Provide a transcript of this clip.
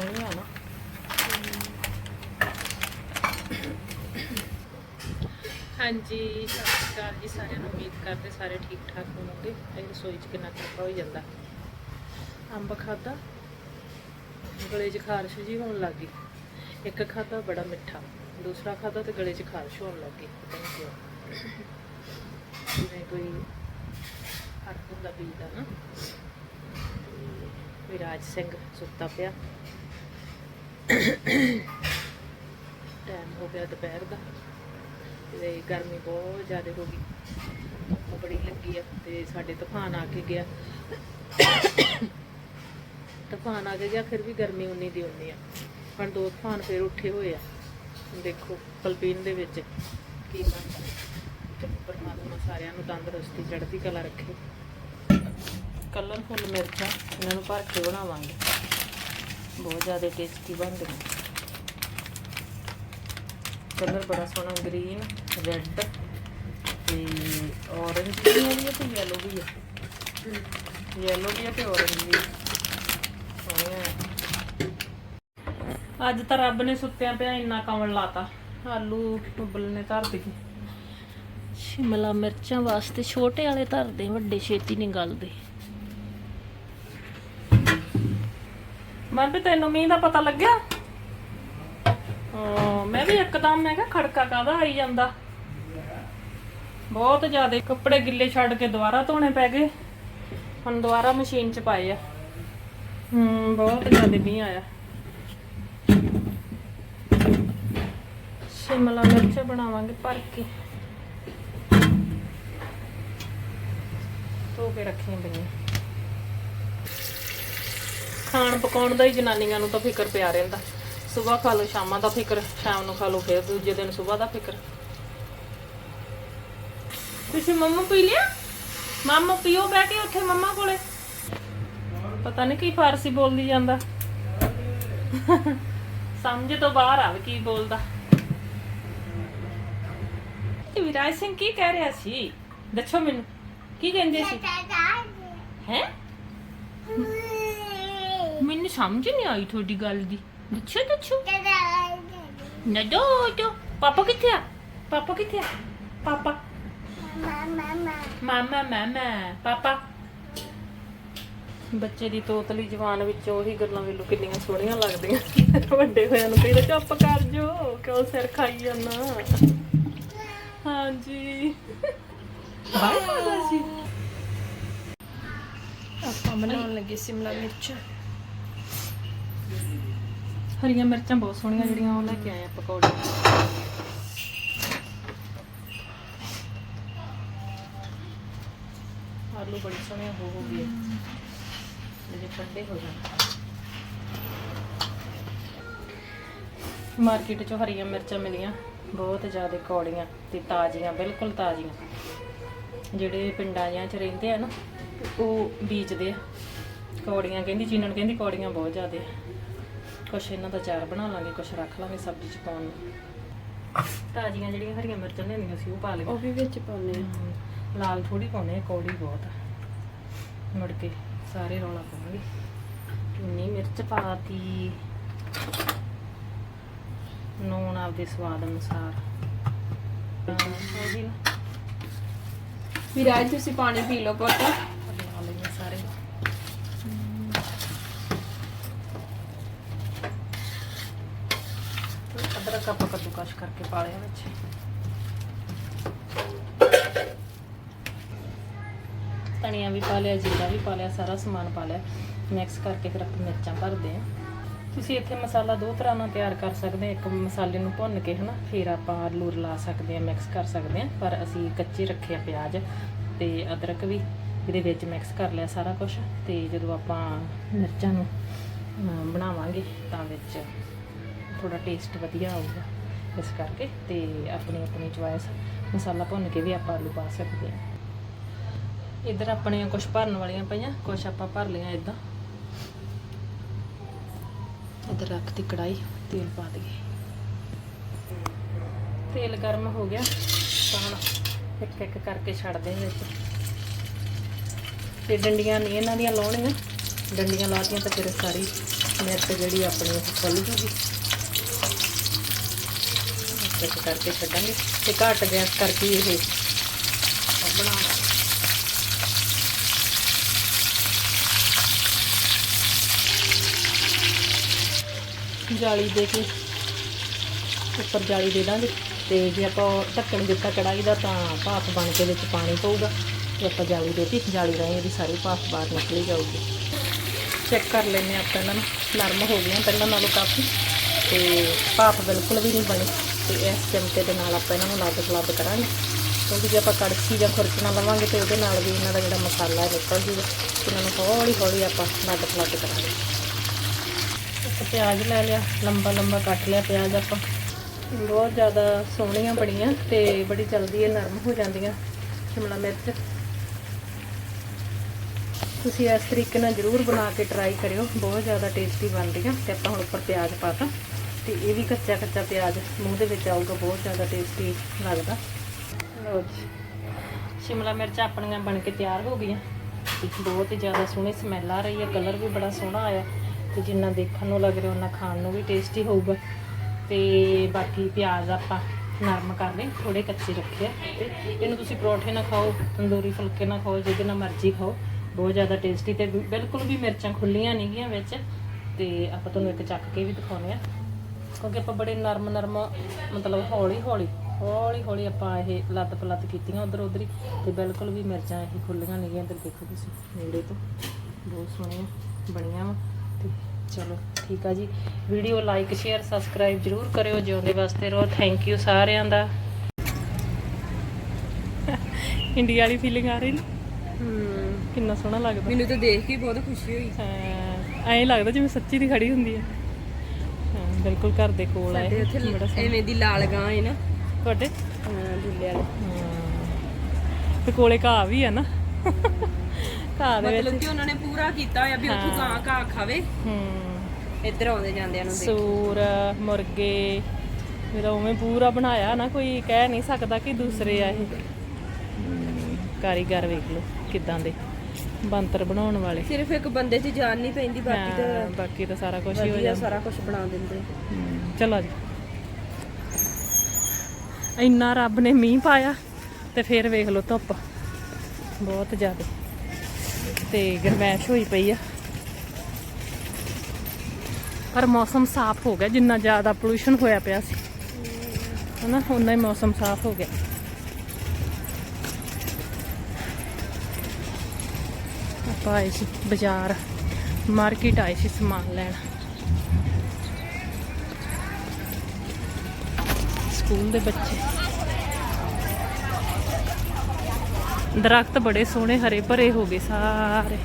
ਸੋਹਣੀਆਂ ਨਾ ਹਾਂਜੀ, ਸਤਿ ਸ਼੍ਰੀ ਅਕਾਲ ਜੀ, ਸਾਰਿਆਂ ਨੂੰ ਉਮੀਦ ਕਰਦੇ ਸਾਰੇ ਠੀਕ ਠਾਕ ਹੋਵੋਗੇ। ਇਹ ਰਸੋਈ 'ਚ ਕਿੰਨਾ ਖੱਪਾ ਹੋ ਜਾਂਦਾ। ਅੰਬ ਖਾਦਾ ਗਲੇ 'ਚ ਖਾਰਸ਼ ਜੀ ਹੋਣ ਲੱਗੀ ਇੱਕ ਖਾਦਾ ਬੜਾ ਮਿੱਠਾ, ਦੂਸਰਾ ਖਾਦਾ ਤੇ ਗਲੇ 'ਚ ਖਾਰਸ਼ ਹੋਣ ਲੱਗੀ ਪਤਾ ਨਹੀਂ ਜਿਵੇਂ ਕੋਈ ਹਰਫ ਹੁੰਦਾ ਬੀਜ ਦਾ ਨਾ। ਵਿਰਾਜ ਸਿੰਘ ਸੁੱਤਾ ਪਿਆ। ਟਾਈਮ ਹੋ ਗਿਆ ਦੁਪਹਿਰ ਦਾ ਤੇ ਗਰਮੀ ਬਹੁਤ ਜ਼ਿਆਦਾ ਹੋ ਗਈ। ਬੜੀ ਲੱਗੀ ਆ ਤੇ ਸਾਡੇ ਤੂਫਾਨ ਆ ਕੇ ਗਿਆ। ਤੂਫਾਨ ਆ ਕੇ ਗਿਆ, ਫਿਰ ਵੀ ਗਰਮੀ ਉਨੀ ਦੀ ਉਨੀ ਆ। ਹੁਣ ਦੋ ਤੂਫਾਨ ਫਿਰ ਉੱਠੇ ਹੋਏ ਆ। ਦੇਖੋ ਕਲਪੀਨ ਦੇ ਵਿੱਚ ਕੀ ਬਣਦਾ। ਪਰਮਾਤਮਾ ਸਾਰਿਆਂ ਨੂੰ ਤੰਦਰੁਸਤੀ, ਚੜ੍ਹਦੀ ਕਲਾ ਰੱਖੇ। ਕਲਰਫੁੱਲ ਮਿਰਚਾਂ ਇਹਨਾਂ ਨੂੰ ਭਰ ਕੇ ਬਣਾਵਾਂਗੇ। ਬਹੁਤ ਜ਼ਿਆਦਾ ਟੇਸਟੀ ਬਣਦੇ ਨੇ ਕਲਰ ਬੜਾ ਸੋਹਣਾ ਗ੍ਰੀਨ ਰੈੱਡ ਤੇ orange ਵੀ ਹੈ ਤੇ yellow ਵੀ ਹੈ yellow ਵੀ ਹੈ ਤੇ orange ਵੀ। ਅੱਜ ਤਾਂ ਰੱਬ ਨੇ ਸੁੱਤਿਆਂ ਪਿਆ ਇੰਨਾ ਕਮਲ ਲਾਤਾ। ਆਲੂ ਉਬਲਨੇ ਧਰ ਦਿੱਤੇ। ਸ਼ਿਮਲਾ ਮਿਰਚਾਂ ਵਾਸਤੇ ਛੋਟੇ ਵਾਲੇ ਧਰਦੇ ਵੱਡੇ ਛੇਤੀ ਨਹੀਂ ਗਲਦੇ। ਮਨ ਵੀ ਤੈਨੂੰ ਮੀਂਹ ਦਾ ਪਤਾ ਲੱਗਿਆ। ਹਾਂ, ਮੈਂ ਵੀ ਇੱਕਦਮ ਮੈਂ ਕਿਹਾ ਖੜਕਾ ਕਾਦਾ ਆਈ ਜਾਂਦਾ। ਬਹੁਤ ਜ਼ਿਆਦਾ ਕੱਪੜੇ ਗਿੱਲੇ ਛੱਡ ਕੇ ਦੁਬਾਰਾ ਧੋਣੇ ਪੈ ਗਏ। ਹੁਣ ਦੁਬਾਰਾ ਮਸ਼ੀਨ 'ਚ ਪਾਏ ਆ। ਹੂੰ ਬਹੁਤ ਜ਼ਿਆਦਾ ਮੀਂਹ ਆਇਆ। ਸ਼ਿਮਲਾ ਮਿਰਚ ਬਣਾਵਾਂਗੇ ਭਰ ਕੇ। ਧੋ ਕੇ ਰੱਖੀਆਂ ਪਈਆਂ। ਖਾਣ ਪਕਾਉਣ ਦਾ ਹੀ ਜਨਾਨੀਆਂ ਨੂੰ ਤਾਂ ਫਿਕਰ ਪਿਆ ਰਹਿੰਦਾ। ਸਵੇਰ ਖਾ ਲਓ ਸ਼ਾਮਾਂ ਦਾ ਫਿਕਰ ਸ਼ਾਮ ਨੂੰ ਖਾ ਲਓ ਫਿਰ ਦੂਜੇ ਦਿਨ ਸਵੇਰ ਦਾ ਫਿਕਰ। ਤੁਸੀਂ ਮੰਮਾ ਪੀ ਲਿਆ? ਮਾਮਾ ਪੀਓ ਬਹਿ ਕੇ ਉੱਥੇ ਮੰਮਾ ਕੋਲੇ। ਪਤਾ ਨਹੀਂ ਕੀ ਫਾਰਸੀ ਬੋਲਦੀ ਜਾਂਦਾ। ਸਮਝ ਤੋਂ ਬਾਹਰ ਆਵੇ ਕੀ ਬੋਲਦਾ। ਇਹ ਵਿਰਾਜ ਸਿੰਘ ਕੀ ਕਹਿ ਰਿਹਾ ਸੀ? ਦੱਸੋ ਮੈਨੂੰ। ਕੀ ਕਹਿੰਦੇ ਸੀ? ਹੈ। ਮੈਨੂੰ ਸਮਝ ਨਹੀਂ ਆਈ ਤੁਹਾਡੀ ਗੱਲ ਦੀ। ਦੱਸੋ ਦੱਸੋ ਨਡੋ ਟੋ ਪਾਪਾ ਕਿੱਥੇ ਆ? ਪਾਪਾ ਕਿੱਥੇ ਆ? ਪਾਪਾ। ਮਾਮਾ ਮਾਮਾ। ਪਾਪਾ। ਬੱਚੇ ਦੀ ਤੋਤਲੀ ਜਵਾਨ ਵਿੱਚ ਉਹੀ ਗੱਲਾਂ ਵੇਲੋ ਕਿੰਨੀਆਂ ਸੋਹਣੀਆਂ ਲੱਗਦੀਆਂ। ਵੱਡੇ ਹੋਇਆਂ ਨੂੰ ਕਹਿੰਦੇ ਚੁੱਪ ਕਰ ਜੋ ਕਿਉਂ ਸਿਰ ਖਾਈ ਜਾਂਦਾ? ਹਾਂਜੀ। ਬਾਈ ਬਾਬਾ ਜੀ। ਆਪਾਂ ਬਣਾਉਣ ਲੱਗੇ ਸਿਮਲਾ ਮਿਰਚ। ਹਰੀਆਂ ਮਿਰਚਾਂ ਬਹੁਤ ਸੋਹਣੀਆਂ ਜਿਹੜੀਆਂ ਉਹ ਲੈ ਕੇ ਆਏ ਆ ਪਕੌੜੇ। ਆਲੂ ਬੜੀ ਸੋਹਣੇ ਹੋ ਹੋ ਗਏ। ਜਿਹੜੇ ਠੰਡੇ ਹੋ ਜਾਣ। ਮਾਰਕੀਟ ਚੋਂ ਹਰੀਆਂ ਮਿਰਚਾਂ ਮਿਲੀਆਂ, ਬਹੁਤ ਜ਼ਿਆਦਾ ਕੌੜੀਆਂ ਤੇ ਤਾਜ਼ੀਆਂ, ਬਿਲਕੁਲ ਤਾਜ਼ੀਆਂ। ਜਿਹੜੇ ਪਿੰਡਾਂ ਜਾਂ ਚ ਰਹਿੰਦੇ ਆ ਨਾ, ਉਹ ਬੀਜਦੇ ਆ। ਕੌੜੀਆਂ ਕਹਿੰਦੀ ਚੀਨਣ ਕਹਿੰਦੀ ਕੌੜੀਆਂ ਬਹੁਤ ਜ਼ਿਆਦਾ ਆ। ਕੁਛ ਇਹਨਾਂ ਦਾ ਚਾਰ ਬਣਾ ਲਾਂਗੇ ਕੁਛ ਰੱਖ ਲਾਂਗੇ ਸਬਜ਼ੀ ਚ ਪਾਉਣ ਨੂੰ। ਤਾਜ਼ੀਆਂ ਜਿਹੜੀਆਂ ਹਰੀਆਂ ਮਿਰਚਾਂ ਲੈਣੀਆਂ ਸੀ ਉਹ ਪਾ ਲਈਆਂ। ਉਹ ਵੀ ਵਿੱਚ ਪਾਉਨੇ ਆ। ਹਮ, ਲਾਲ ਥੋੜੀ ਪਾਉਣੇ ਆ ਕੌੜੀ ਬਹੁਤ ਆ। ਮੁੜ ਕੇ ਸਾਰੇ ਰੌਲਾ ਪਾਉਣਗੇ ਕਿੰਨੀ ਮਿਰਚ ਪਾਤੀ। ਨੂਣ ਆਪਦੇ ਸਵਾਦ ਅਨੁਸਾਰ। ਹਾਂ, ਨਾ। ਵਿਰਾਜ ਤੁਸੀਂ ਪਾਣੀ ਪੀ ਲਓ ਪੁੱਤ ਅਦਰਕ ਆਪਾਂ ਕੱਦੂਕਸ਼ ਕਰਕੇ ਪਾ ਲਿਆ ਵਿੱਚ। ਧਨੀਆ ਵੀ ਪਾ ਲਿਆ, ਜੀਰਾ ਵੀ ਪਾ ਲਿਆ, ਸਾਰਾ ਸਮਾਨ ਪਾ ਲਿਆ। ਮਿਕਸ ਕਰਕੇ ਫਿਰ ਆਪਾਂ ਮਿਰਚਾਂ ਭਰਦੇ ਆ ਤੁਸੀਂ ਇੱਥੇ ਮਸਾਲਾ ਦੋ ਤਰ੍ਹਾਂ ਨਾਲ ਤਿਆਰ ਕਰ ਸਕਦੇ ਆ ਇੱਕ ਮਸਾਲੇ ਨੂੰ ਭੁੰਨ ਕੇ ਹਨਾ, ਫਿਰ ਆਪਾਂ ਆਲੂ ਰਲਾ ਸਕਦੇ ਆ ਮਿਕਸ ਕਰ ਸਕਦੇ ਆ ਪਰ ਅਸੀਂ ਕੱਚੇ ਰੱਖੇ ਆ ਪਿਆਜ਼ ਤੇ ਅਦਰਕ ਵੀ ਇਹਦੇ ਵਿੱਚ ਮਿਕਸ ਕਰ ਲਿਆ ਸਾਰਾ ਕੁਝ ਤੇ ਜਦੋਂ ਆਪਾਂ ਮਿਰਚਾਂ ਨੂੰ ਬਣਾਵਾਂਗੇ ਤਾਂ ਵਿੱਚ ਥੋੜਾ ਟੇਸਟ ਵਧੀਆ ਆਊਗਾ, ਇਸ ਕਰਕੇ ਤੇ ਆਪਣੀ ਆਪਣੀ ਚੁਆਇਸ ਮਸਾਲਾ ਭੁੰਨ ਕੇ ਵੀ ਆਪਾਂ ਆਲੂ ਪਾ ਸਕਦੇ ਹਾਂ। ਇੱਧਰ ਆਪਣੀਆਂ ਕੁਝ ਭਰਨ ਵਾਲੀਆਂ ਪਈਆਂ ਕੁਝ ਆਪਾਂ ਭਰ ਲਈਆਂ ਇਦਾਂ ਇੱਧਰ ਰੱਖਤੀ ਕੜਾਈ ਤੇਲ ਪਾ ਦਈਏ। ਤੇਲ ਗਰਮ ਹੋ ਗਿਆ, ਤਾਂ ਹੁਣ ਇੱਕ ਇੱਕ ਕਰਕੇ ਛੱਡਦੇ ਹਾਂ ਵਿੱਚ ਤੇ ਡੰਡੀਆਂ ਨਹੀਂ ਇਹਨਾਂ ਦੀਆਂ ਲਾਉਣੀਆਂ, ਡੰਡੀਆਂ ਲਾਤੀਆਂ ਤਾਂ ਫਿਰ ਸਾਰੀ ਮਿਰਚ ਜਿਹੜੀ ਆਪਣੀ ਉਹ ਜੂਗੀ। ਚੈੱਕ ਕਰਕੇ ਛੱਡਾਂਗੇ ਤੇ ਘੱਟ ਗੈਸ ਕਰਕੇ ਇਹ ਬਣਾਉਣਾ ਜਾਲੀ ਦੇ ਕੇ ਉੱਪਰ ਜਾਲੀ ਦੇ ਦਾਂਗੇ ਤੇ ਜੇ ਆਪਾਂ ਢੱਕਣ ਦਿੱਤਾ ਕੜਾਈ ਦਾ ਤਾਂ ਭਾਫ ਬਣ ਕੇ ਵਿੱਚ ਪਾਣੀ ਪਊਗਾ ਤੇ ਆਪਾਂ ਜਾਲੀ ਦੇਤੀ ਜਾਲੀ ਰਾਹੀਂ ਇਹਦੀ ਸਾਰੀ ਭਾਫ ਬਾਹਰ ਨਿਕਲੀ ਜਾਊਗੀ। ਚੈੱਕ ਕਰ ਲੈਂਦੇ ਹਾਂ ਆਪਾਂ ਇਹਨਾਂ ਨੂੰ। ਨਰਮ ਹੋ ਗਈਆਂ ਪਹਿਲਾਂ ਨਾਲੋਂ ਕਾਫੀ ਤੇ ਭਾਫ ਬਿਲਕੁਲ ਵੀ ਨਹੀਂ ਬਣੀ। ਤੇ ਇਸ ਚਮਚੇ ਦੇ ਨਾਲ ਆਪਾਂ ਇਹਨਾਂ ਨੂੰ ਲੱਗ ਲੱਗ ਕਰਾਂਗੇ। ਕਿਉਂਕਿ ਜੇ ਆਪਾਂ ਕੜਛੀ ਜਾਂ ਖੁਰਚ ਲਵਾਂਗੇ ਤੇ ਉਹਦੇ ਨਾਲ ਵੀ ਇਹਨਾਂ ਦਾ ਜਿਹੜਾ ਮਸਾਲਾ ਹੈ ਨਿਕਲ ਜੂਗਾ ਇਹਨਾਂ ਨੂੰ ਹੌਲੀ ਹੌਲੀ ਆਪਾਂ ਲੱਦ ਲੱਗ ਕਰਾਂਗੇ। ਇੱਕ ਪਿਆਜ਼ ਲੈ ਲਿਆ, ਲੰਬਾ ਲੰਬਾ ਕੱਟ ਲਿਆ ਪਿਆਜ਼ ਆਪਾਂ। ਬਹੁਤ ਜ਼ਿਆਦਾ ਸੋਹਣੀਆਂ ਬਣੀਆਂ ਤੇ ਬੜੀ ਜਲਦੀ ਇਹ ਨਰਮ ਹੋ ਜਾਂਦੀਆਂ, ਸ਼ਿਮਲਾ ਮਿਰਚ। ਤੁਸੀਂ ਇਸ ਤਰੀਕੇ ਨਾਲ ਜ਼ਰੂਰ ਬਣਾ ਕੇ ਟਰਾਈ ਕਰਿਓ, ਬਹੁਤ ਜ਼ਿਆਦਾ ਟੇਸਟੀ ਬਣਦੀਆਂ ਤੇ ਆਪਾਂ ਹੁਣ ਉੱਪਰ ਪਿਆਜ਼ ਪਾਤਾ ਤੇ ਇਹ ਵੀ ਕੱਚਾ ਕੱਚਾ ਪਿਆਜ਼ ਮੂੰਹ ਦੇ ਵਿੱਚ ਆਊਗਾ, ਬਹੁਤ ਜ਼ਿਆਦਾ ਟੇਸਟੀ ਲੱਗਦਾ। ਲਓ ਜੀ, ਸ਼ਿਮਲਾ ਮਿਰਚ ਆਪਣੀਆਂ ਬਣ ਕੇ ਤਿਆਰ ਹੋ ਗਈਆਂ। ਬਹੁਤ ਹੀ ਜ਼ਿਆਦਾ ਸੋਹਣੀ ਸਮੈਲ ਆ ਰਹੀ ਹੈ ਕਲਰ ਵੀ ਬੜਾ ਸੋਹਣਾ ਆਇਆ। ਤੇ ਜਿੰਨਾ ਦੇਖਣ ਨੂੰ ਲੱਗ ਰਿਹਾ ਉਹਨਾਂ ਖਾਣ ਨੂੰ ਵੀ ਟੇਸਟੀ ਹੋਊਗਾ। ਤੇ ਬਾਕੀ ਪਿਆਜ਼ ਆਪਾਂ ਨਰਮ ਕਰ ਲਈ ਥੋੜੇ ਕੱਚੇ ਰੱਖੇ ਆ। ਤੇ ਇਹਨੂੰ ਤੁਸੀਂ ਪਰੌਂਠੇ ਨਾਲ ਖਾਓ, ਤੰਦੂਰੀ ਫੁਲਕੇ ਨਾਲ ਖਾਓ, ਜਿਹਦੇ ਨਾਲ ਮਰਜ਼ੀ ਖਾਓ। ਬਹੁਤ ਜ਼ਿਆਦਾ ਟੇਸਟੀ ਤੇ ਬਿਲਕੁਲ ਵੀ ਮਿਰਚਾਂ ਖੁੱਲੀਆਂ ਨਹੀਂ ਗੀਆਂ ਵਿੱਚ। ਤੇ ਆਪਾਂ ਤੁਹਾਨੂੰ ਇੱਕ ਚੱਕ ਕੇ ਵੀ ਦਿਖਾਉਂਦੇ ਆ। ਕਿਉਂਕਿ ਆਪਾਂ ਬੜੇ ਨਰਮ ਨਰਮ ਮਤਲਬ ਹੌਲੀ ਹੌਲੀ ਹੌਲੀ ਹੌਲੀ ਆਪਾਂ ਇਹ ਲੱਤ ਪਲੱਤ ਕੀਤੀਆਂ ਉਧਰ ਉਧਰ ਹੀ ਤੇ ਬਿਲਕੁਲ ਵੀ ਮਿਰਚਾਂ ਇਹ ਖੁੱਲੀਆਂ ਨਹੀਂ ਗਈਆਂ ਇੱਧਰ ਦੇਖੋ ਤੁਸੀਂ ਨੇੜੇ ਤੋਂ। ਬਹੁਤ ਸੋਹਣੀਆਂ ਬਣੀਆਂ ਵਾ। ਤੇ ਚਲੋ ਠੀਕ ਆ ਜੀ। ਵੀਡੀਓ ਲਾਈਕ ਸ਼ੇਅਰ ਸਬਸਕ੍ਰਾਈਬ ਜਰੂਰ ਕਰਿਓ ਜਿਉਂਦੇ ਵਾਸਤੇ ਰਹੋ। ਥੈਂਕ ਯੂ ਸਾਰਿਆਂ ਦਾ। ਇੰਡੀਆ ਵਾਲੀ ਫੀਲਿੰਗ ਆ ਰਹੀ ਨਾ? ਹੂੰ। ਕਿੰਨਾ ਸੋਹਣਾ ਲੱਗਦਾ। ਮੈਨੂੰ ਤਾਂ ਦੇਖ ਕੇ ਬਹੁਤ ਖੁਸ਼ੀ ਹੋਈ। ਹਾਂ, ਐਂ ਲੱਗਦਾ ਜਿਵੇਂ ਸੱਚੀ ਦੀ ਖੜੀ ਹੁੰਦੀ ਹਾਂ ਬਿਲਕੁਲ ਘਰ ਦੇ ਕੋਲ ਸਾਡੇ ਬੜਾ ਸੋਹਣਾ। ਐਵੇਂ ਦੀ ਲਾਲ ਗਾਂ ਹੈ ਨਾ। ਤੁਹਾਡੇ? ਹਾਂ ਢਿੱਲੇ ਵਾਲੇ। ਹਾਂ। ਤੇ ਕੋਲੇ ਘਾਹ ਵੀ ਆ ਨਾ। ਘਾਹ ਦੇ ਵਿੱਚ ਮਤਲਬ ਕਿ ਉਹਨਾਂ ਨੇ ਪੂਰਾ ਕੀਤਾ ਹੋਇਆ ਵੀ ਉੱਥੋਂ ਗਾਂ ਘਾਹ ਖਾਵੇ। ਹੂੰ। ਇੱਧਰ ਆਉਂਦੇ ਜਾਂਦਿਆਂ ਨੂੰ ਦੇਖ। ਸੂਰ ਮੁਰਗੇ ਮੇਰਾ ਉਵੇਂ ਪੂਰਾ ਬਣਾਇਆ ਨਾ ਕੋਈ ਕਹਿ ਨਹੀਂ ਸਕਦਾ ਕਿ ਦੂਸਰੇ ਆ ਇਹ। ਹਮ, ਕਾਰੀਗਰ ਵੇਖ ਲਓ ਕਿਦਾਂ ਦੇ। ਬੰਤਰ ਬਣਾਉਣ ਵਾਲੇ। ਸਿਰਫ ਇੱਕ ਬੰਦੇ 'ਚ ਜਾਨ ਨਹੀਂ ਪੈਂਦੀ ਬਾਕੀ ਤਾਂ ਬਾਕੀ ਤਾਂ ਸਾਰਾ ਕੁਝ ਹੀ ਹੋ ਜਾਂਦਾ। ਸਾਰਾ ਕੁਝ ਬਣਾ ਦਿੰਦੇ। ਚਲੋ ਜੀ। ਇੰਨਾ ਰੱਬ ਨੇ ਮੀਂਹ ਪਾਇਆ ਤੇ ਫਿਰ ਵੇਖ ਲਓ ਧੁੱਪ। ਬਹੁਤ ਜ਼ਿਆਦਾ। ਤੇ ਗਰਮੈਸ਼ ਹੋਈ ਪਈ ਆ। ਪਰ ਮੌਸਮ ਸਾਫ਼ ਹੋ ਗਿਆ ਜਿੰਨਾ ਜ਼ਿਆਦਾ ਪੋਲੂਸ਼ਨ ਹੋਇਆ ਪਿਆ ਸੀ। ਹਨਾ ਉਨਾ ਹੀ ਮੌਸਮ ਸਾਫ਼ ਹੋ ਗਿਆ। ਆਪਾਂ ਆਏ ਸੀ ਬਾਜ਼ਾਰ ਮਾਰਕੀਟ ਆਏ ਸੀ ਸਮਾਨ ਲੈਣ। ਸਕੂਲ ਦੇ ਬੱਚੇ। ਦਰਖਤ ਬੜੇ ਸੋਹਣੇ, ਹਰੇ ਭਰੇ ਹੋ ਗਏ ਸਾਰੇ।